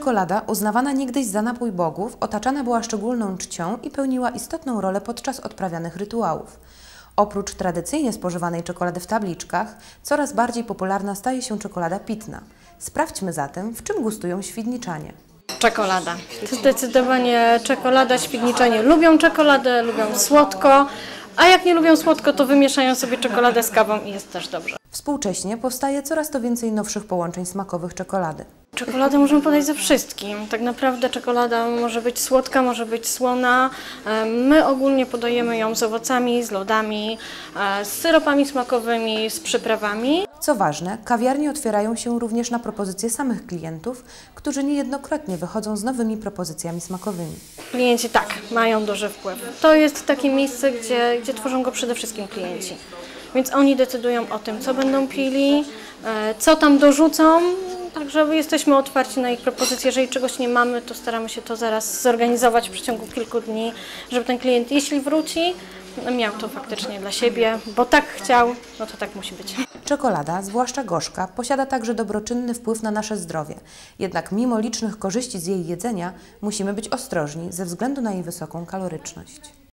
Czekolada, uznawana niegdyś za napój bogów, otaczana była szczególną czcią i pełniła istotną rolę podczas odprawianych rytuałów. Oprócz tradycyjnie spożywanej czekolady w tabliczkach, coraz bardziej popularna staje się czekolada pitna. Sprawdźmy zatem, w czym gustują świdniczanie. Czekolada. Zdecydowanie czekolada, świdniczanie lubią czekoladę, lubią słodko, a jak nie lubią słodko, to wymieszają sobie czekoladę z kawą i jest też dobrze. Współcześnie powstaje coraz to więcej nowszych połączeń smakowych czekolady. Czekoladę możemy podać ze wszystkim. Tak naprawdę czekolada może być słodka, może być słona. E, My ogólnie podajemy ją z owocami, z lodami, e, z syropami smakowymi, z przyprawami. Co ważne, kawiarnie otwierają się również na propozycje samych klientów, którzy niejednokrotnie wychodzą z nowymi propozycjami smakowymi. Klienci tak, mają duży wpływ. To jest takie miejsce, gdzie, gdzie tworzą go przede wszystkim klienci. Więc oni decydują o tym, co będą pili, e, co tam dorzucą. Także jesteśmy otwarci na ich propozycje. Jeżeli czegoś nie mamy, to staramy się to zaraz zorganizować w przeciągu kilku dni, żeby ten klient, jeśli wróci, miał to faktycznie dla siebie, bo tak chciał, no to tak musi być. Czekolada, zwłaszcza gorzka, posiada także dobroczynny wpływ na nasze zdrowie. Jednak mimo licznych korzyści z jej jedzenia, musimy być ostrożni ze względu na jej wysoką kaloryczność.